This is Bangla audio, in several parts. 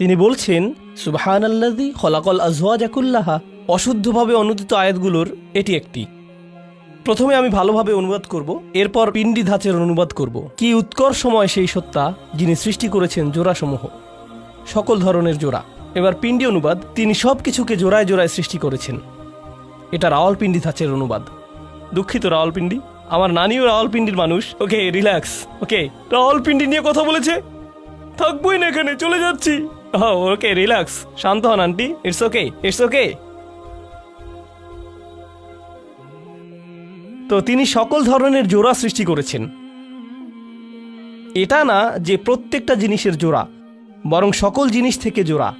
তিনি বলছেন সুবহান আল্লাদি খলাকল আজওয়াজাকুল্লাহা অশুদ্ধভাবে অনুদিত আয়াতগুলোর এটি একটি। প্রথমে আমি ভালোভাবে অনুবাদ করব, এরপর পিণ্ডি ধাঁচের অনুবাদ করব। কি উৎকর সময় সেই সত্তা যিনি সৃষ্টি করেছেন জোড়াসমূহ, সকল ধরনের জোড়া। এবার পিণ্ডি অনুবাদ, তিনি সব কিছুকে জোড়ায় জোড়ায় সৃষ্টি করেছেন। এটা রাওয়ালপিন্ডি ধাঁচের অনুবাদ। দুঃখিত রাওয়ালপিন্ডি আমার নানিও রাওয়ালপিন্ডির মানুষ। ওকে, রিল্যাক্স। ওকে রাওয়ালপিন্ডি নিয়ে কথা বলেছে? থাকবোই না এখানে, চলে যাচ্ছি। ওকে রিল্যাক্স শান্ত হন aunty it's okay it's okay তো তিনি সকল ধরনের জোড়া সৃষ্টি করেছেন। এটা না যে প্রত্যেকটা জিনিসের জোড়া, বরং সকল জিনিস থেকে জোড়া।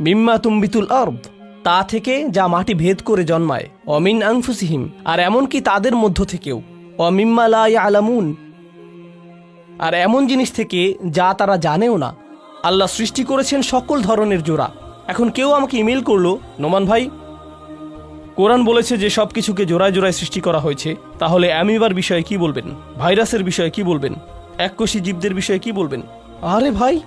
মিম্মা তুম্বিতুল আর্দ, তা থেকে যা মাটি ভেদ করে জন্মায়, অমিন আংফুসিহিম আর এমনকি তাদের মধ্য থেকেও। অমিম্মা লা আলামুন আর এমন জিনিস থেকে যা তারা জানেও না আল্লাহ সৃষ্টি করেছেন সকল ধরনের জোড়া। এখন কেউ আমাকে ইমেল করল, নোমান ভাই, কোরআন বলেছে যে সব কিছুকে জোড়ায় জোড়ায় সৃষ্টি করা হয়েছে, তাহলে অ্যামিবার বিষয়ে কি বলবেন? ভাইরাসের বিষয়ে কি বলবেন? এককোষী জীবদের বিষয়ে কি বলবেন? আরে ভাই!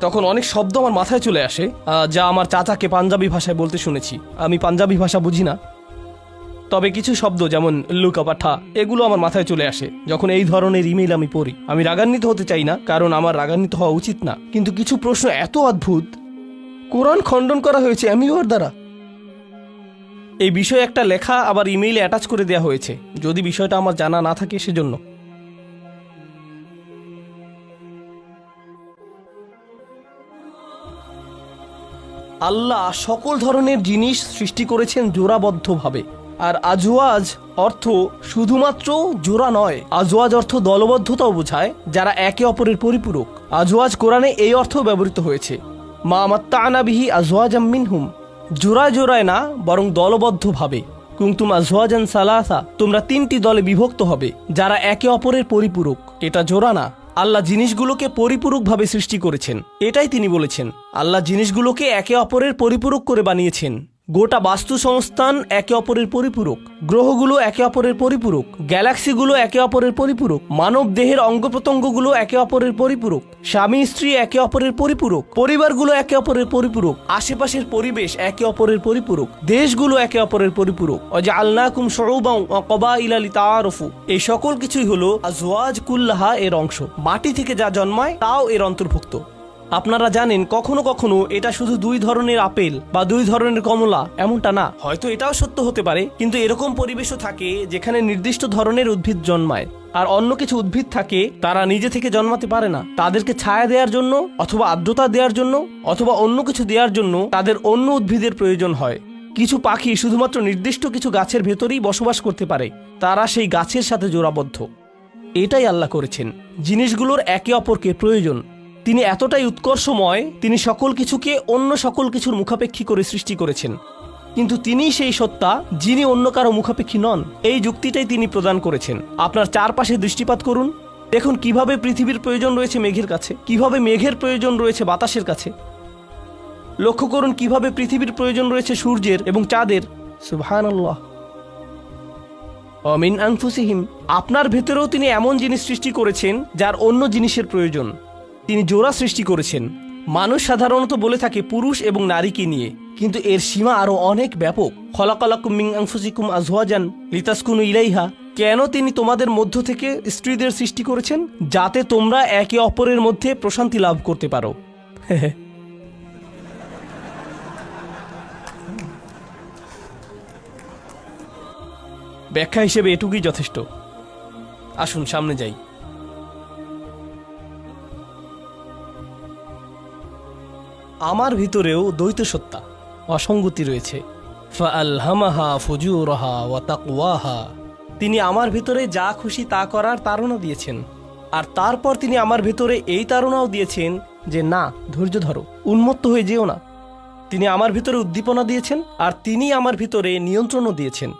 তখন অনেক শব্দ আমার মাথায় চলে আসে যা আমার চাচাকে পাঞ্জাবি ভাষায় বলতে শুনেছি। আমি পাঞ্জাবি ভাষা বুঝি না। তবে কিছু শব্দ যেমন লুকা পাঠা, এগুলো আমার মাথায় চলে আসে। যখন এই ধরনের ইমেল আমি পড়ি, আমি রাগান্বিত হতে চাই না, কারণ আমার রাগান্বিত হওয়া উচিত না। কিন্তু কিছু প্রশ্ন এত অদ্ভুত। কোরআন খণ্ডন করা হয়েছে অ্যামিওর দ্বারা। এই বিষয়ে একটা লেখা আবার ইমেইলে অ্যাটাচ করে দেওয়া হয়েছে। যদি বিষয়টা আমার জানা না থাকে সেজন্য। আল্লাহ সকল ধরনের জিনিস সৃষ্টি করেছেন জোড়াবদ্ধভাবে আর আজওয়াজ অর্থ শুধুমাত্র জোড়া নয়। আজওয়াজ অর্থ দলবদ্ধতাও বোঝায়, যারা একে অপরের পরিপূরক। আজওয়াজ কোরআনে এই অর্থ ব্যবহৃত হয়েছে। মা মাত্তানা বিহি আজওয়াজ মিনহুম। জোড়ায় জোড়ায় না, বরং দলবদ্ধভাবে। কুংতুম আজওয়াজান সালাসা, তোমরা তিনটি দলে বিভক্ত হবে, যারা একে অপরের পরিপূরক। এটা জোড়া না। আল্লাহ জিনিসগুলোকে পরিপূরকভাবে সৃষ্টি করেছেন। এটাই তিনি বলেছেন। আল্লাহ জিনিসগুলোকে একে অপরের পরিপূরক করে বানিয়েছেন। গোটা বাস্তু সংস্থান একে অপরের পরিপূরক, গ্রহগুলো একে অপরের পরিপূরক, গ্যালাক্সিগুলো একে অপরের পরিপূরক মানব দেহের অঙ্গ প্রত্যঙ্গগুলো একে অপরের পরিপূরক, স্বামী স্ত্রী একে অপরের পরিপূরক, পরিবারগুলো একে অপরের পরিপূরক, আশেপাশের পরিবেশ একে অপরের পরিপূরক, দেশগুলো একে অপরের পরিপূরক। অজা আল্লাকুম সরৌবাউ ইলালি তারফু এই সকল কিছুই হলো আজওয়াজ কুল্লাহা এর অংশ। মাটি থেকে যা জন্মায়, তাও এর অন্তর্ভুক্ত। আপনারা জানেন কখনো কখনো এটা শুধু দুই ধরনের আপেল বা দুই ধরনের কমলা, এমনটা না। হয়তো এটাও সত্য হতে পারে, কিন্তু এরকম পরিবেশও থাকে যেখানে নির্দিষ্ট ধরনের উদ্ভিদ জন্মায়। আর অন্য কিছু উদ্ভিদ থাকে, তারা নিজে থেকে জন্মাতে পারে না। তাদেরকে ছায়া দেওয়ার জন্য অথবা আর্দ্রতা দেওয়ার জন্য অথবা অন্য কিছু দেওয়ার জন্য তাদের অন্য উদ্ভিদের প্রয়োজন হয়। কিছু পাখি শুধুমাত্র নির্দিষ্ট কিছু গাছের ভেতরেই বসবাস করতে পারে। তারা সেই গাছের সাথে জোড়াবদ্ধ। এটাই আল্লাহ করেছেন। জিনিসগুলোর একে অপরকে প্রয়োজন। তিনি এতটাই উৎকর্ষময়, তিনি সকল কিছুকে অন্য সকল কিছুর মুখাপেক্ষী করে সৃষ্টি করেছেন। কিন্তু তিনি সেই সত্তা, যিনি অন্য কারও মুখাপেক্ষী নন। এই যুক্তিটাই তিনি প্রদান করেছেন। আপনার চারপাশে দৃষ্টিপাত করুন। দেখুন কীভাবে পৃথিবীর প্রয়োজন রয়েছে মেঘের কাছে, কীভাবে মেঘের প্রয়োজন রয়েছে বাতাসের কাছে। লক্ষ্য করুন কীভাবে পৃথিবীর প্রয়োজন রয়েছে সূর্যের এবং চাঁদের। অমিন আংফুসিহিম আপনার ভেতরেও তিনি এমন জিনিস সৃষ্টি করেছেন, যার অন্য জিনিসের প্রয়োজন। তিনি জোড়া সৃষ্টি করেছেন। মানুষ সাধারণত বলে থাকে পুরুষ এবং নারীকে নিয়ে, কিন্তু এর সীমা আরও অনেক ব্যাপক। খলাকলাকুম মিং আজওয়াজান লিতাসকুনু ইলাইহা। কেন তিনি তোমাদের মধ্য থেকে স্ত্রীদের সৃষ্টি করেছেন? যাতে তোমরা একে অপরের মধ্যে প্রশান্তি লাভ করতে পারো। ব্যাখ্যা হিসেবে এটুকুই যথেষ্ট। আসুন, সামনে যাই। আমার ভিতরেও দ্বৈত সত্তা অসঙ্গতি রয়েছে। তিনি আমার ভিতরে যা খুশি তা করার তারণা দিয়েছেন, আর তারপর তিনি আমার ভিতরে এই তারণাও দিয়েছেন যে, না, ধৈর্য ধরো, উন্মত্ত হয়ে যেও না। তিনি আমার ভিতরে উদ্দীপনা দিয়েছেন, আর তিনি আমার ভিতরে নিয়ন্ত্রণও দিয়েছেন।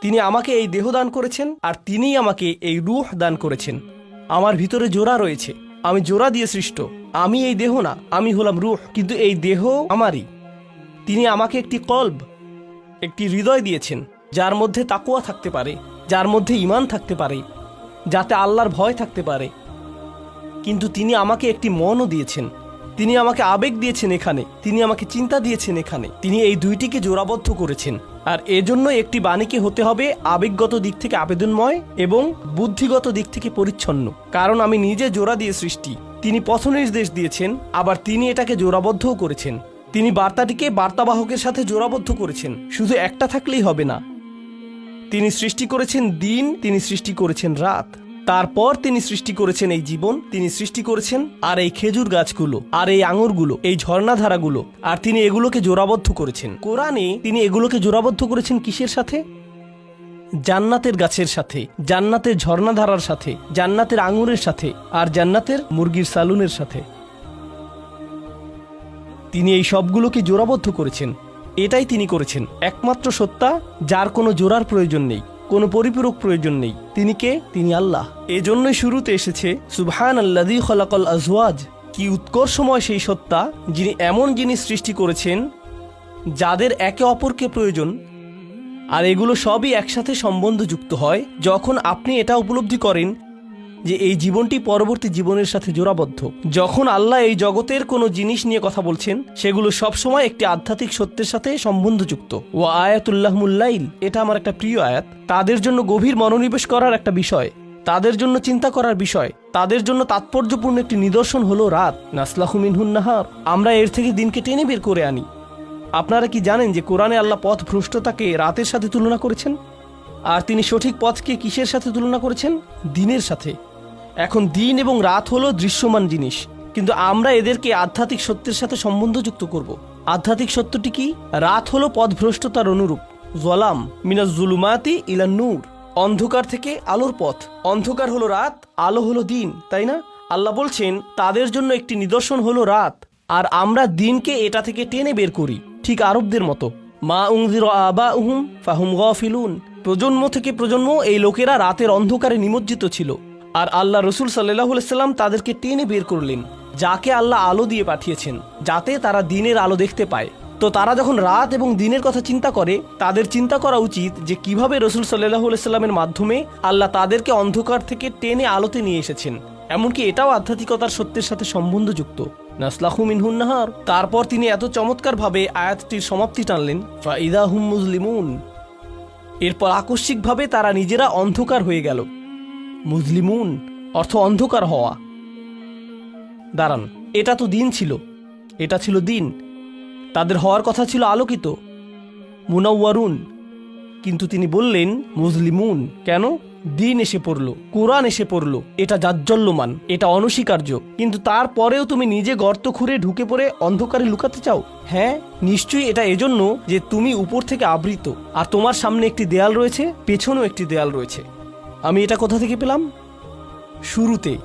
তিনি আমাকে এই দেহ দান করেছেন, আর তিনিই আমাকে এই রুহ দান করেছেন। আমার ভিতরে জোড়া রয়েছে। আমি জোড়া দিয়ে সৃষ্ট। আমি এই দেহ না, আমি হলাম রুহ, কিন্তু এই দেহ আমারই। তিনি আমাকে একটি কল্ব, একটি হৃদয় দিয়েছেন, যার মধ্যে তাকুয়া থাকতে পারে, যার মধ্যে ইমান থাকতে পারে, যাতে আল্লাহর ভয় থাকতে পারে। কিন্তু তিনি আমাকে একটি মনও দিয়েছেন, তিনি আমাকে আবেগ দিয়েছেন এখানে, তিনি আমাকে চিন্তা দিয়েছেন এখানে, তিনি এই দুইটিকে জোড়াবদ্ধ করেছেন। আর এজন্য একটি বাণীকে হতে হবে আবেগগত দিক থেকে আবেদনময় এবং বুদ্ধিগত দিক থেকে পরিচ্ছন্ন। কারণ আমি নিজে জোড়া দিয়ে সৃষ্টি। তিনি পথ নির্দেশ দিয়েছেন, আবার তিনি এটাকে জোড়াবদ্ধও করেছেন। তিনি বার্তাটিকে বার্তাবাহকের সাথে জোড়াবদ্ধ করেছেন, শুধু একটা থাকলেই হবে না। তিনি সৃষ্টি করেছেন দিন, তিনি সৃষ্টি করেছেন রাত। তারপর তিনি সৃষ্টি করেছেন এই জীবন, তিনি সৃষ্টি করেছেন আর এই খেজুর গাছগুলো, আর এই আঙুরগুলো, এই ঝর্ণাধারাগুলো, আর তিনি এগুলোকে জোড়াবদ্ধ করেছেন। কোরআনে তিনি এগুলোকে জোড়াবদ্ধ করেছেন কিসের সাথে? জান্নাতের গাছের সাথে, জান্নাতের ঝর্ণাধারার সাথে, জান্নাতের আঙুরের সাথে, আর জান্নাতের মুরগির সালুনের সাথে। তিনি এই সবগুলোকে জোড়াবদ্ধ করেছেন। এটাই তিনি করেছেন। একমাত্র সত্তা, যার কোনো জোড়ার প্রয়োজন নেই। কোনো পরিপূরক প্রয়োজন নেই। তিনি কে? তিনি আল্লাহ। এজন্যই শুরুতে এসেছে সুবহান আল্লাদি খলাকল আজওয়াজ। কি উৎকর্ষময় সেই সত্তা, যিনি এমন জিনিস সৃষ্টি করেছেন, যাদের একে অপরকে প্রয়োজন। আর এগুলো সবই একসাথে সম্বন্ধযুক্ত হয়, যখন আপনি এটা উপলব্ধি করেন যে এই জীবনটি পরবর্তী জীবনের সাথে জোড়াবদ্ধ। যখন আল্লাহ এই জগতের কোনো জিনিস নিয়ে কথা বলছেন, সেগুলো সবসময় একটি আধ্যাত্মিক সত্যের সাথে সম্বন্ধযুক্ত। ও আয়াতুল্লাহ মুল্লাইল এটা আমার একটা প্রিয় আয়াত। তাদের জন্য গভীর মনোনিবেশ করার একটা বিষয়। তাদের জন্য চিন্তা করার বিষয়। তাদের জন্য তাৎপর্যপূর্ণ একটি নিদর্শন হলো রাত। নাসলাহু মিনহুন নাহার, আমরা এর থেকে দিনকে টেনে বের করে আনি। আপনারা কি জানেন যে কোরআনে আল্লাহ পথ ভ্রষ্টতাকে রাতের সাথে তুলনা করেছেন? আর তিনি সঠিক পথকে কিসের সাথে তুলনা করেছেন? দিনের সাথে। এখন দিন এবং রাত হলো দৃশ্যমান জিনিস, কিন্তু আমরা এদেরকে আধ্যাত্মিক সত্যের সাথে সম্বন্ধযুক্ত করব। আধ্যাত্মিক সত্যটি কি? রাত হলো পথভ্রষ্টতার অনুরূপ। জলাম মিনাজ জুলুমাতি ইলা নূর। অন্ধকার থেকে আলোর পথ। অন্ধকার হলো রাত, আলো হলো দিন, তাই না? আল্লাহ বলছেন, তাদের জন্য একটি নিদর্শন হলো রাত, আর আমরা দিনকে এটা থেকে টেনে বের করি, ঠিক আরবদের মতো। মা উংজির আবা উহুম ফাহুম গফিলুন। প্রজন্ম থেকে প্রজন্ম এই লোকেরা রাতের অন্ধকারে নিমজ্জিত ছিল। আর আল্লাহ রসুল সাল্লাহ সাল্লাম তাদেরকে টেনে বের করলেন, যাকে আল্লাহ আলো দিয়ে পাঠিয়েছেন, যাতে তারা দিনের আলো দেখতে পায়। তো তারা যখন রাত এবং দিনের কথা চিন্তা করে, তাদের চিন্তা করা উচিত যে কীভাবে রসুল সাল্লাহ সাল্লামের মাধ্যমে আল্লাহ তাদেরকে অন্ধকার থেকে টেনে আলোতে নিয়ে এসেছেন। এমনকি এটাও আধ্যাত্মিকতার সত্যের সাথে সম্বন্ধযুক্ত। নাসলাহু তারপর তিনি এত চমৎকারভাবে আয়াতটির সমাপ্তি টানলেন, ফাইদা হুম মুসলিমুন এরপর আকস্মিকভাবে তারা নিজেরা অন্ধকার হয়ে গেল। মুসলিমুন অর্থ অন্ধকার হওয়া। দাঁড়ান, এটা তো দিন ছিল। এটা ছিল দিন। তাদের হওয়ার কথা ছিল আলোকিত। মুনাওয়ারুন। কিন্তু তিনি বললেন মুসলিমুন কেন? দিন এসে পড়ল, কোরআন এসে পড়ল, এটা জাজ্জল্যমান, এটা অনস্বীকার্য। কিন্তু তারপরেও তুমি নিজে গর্ত খুঁড়ে ঢুকে পড়ে অন্ধকারে লুকাতে চাও? হ্যাঁ নিশ্চয়ই এটা এজন্য যে তুমি উপর থেকে আবৃত। আর তোমার সামনে একটি দেয়াল রয়েছে, পেছনেও একটি দেয়াল রয়েছে। আমি এটা কোথা থেকে পেলাম? শুরুতে।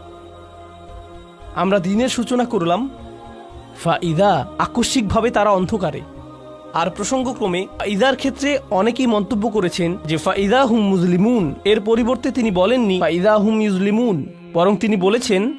আমরা দিনের সূচনা করলাম, ফাইদা আকস্মিকভাবে তারা অন্ধকারে। আর প্রসঙ্গক্রমে ইদার ক্ষেত্রে অনেকেই মন্তব্য করেছেন যে, ফাইদা হুম মুজলিমুন। এর পরিবর্তে তিনি বলেননি, ফাইদা হুম ইউজলিমুন। বরং তিনি বলেছেন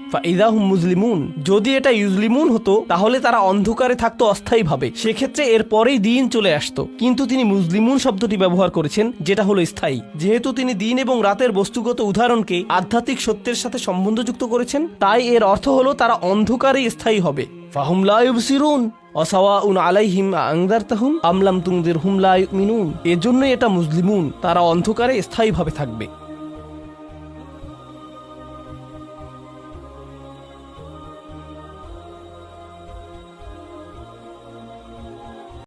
মুজলিমুন। যদি এটা ইউজলিমুন হতো, তাহলে তারা অন্ধকারে থাকতো অস্থায়ীভাবে। সেক্ষেত্রে এর পরেই দিন চলে আসতো। কিন্তু তিনি মুসলিমুন শব্দটি ব্যবহার করেছেন, যেটা হলো স্থায়ী। যেহেতু তিনি দিন এবং রাতের বস্তুগত উদাহরণকে আধ্যাত্মিক সত্যের সাথে সম্বন্ধযুক্ত করেছেন, তাই এর অর্থ হলো তারা অন্ধকারেই স্থায়ী হবে। ফাহুম লা ইউবসিরুন। অসাওয়াউন আলাইহিম আমলাম ইউমিনুন। এজন্যই এটা মুসলিমুন তারা অন্ধকারে স্থায়ীভাবে থাকবে।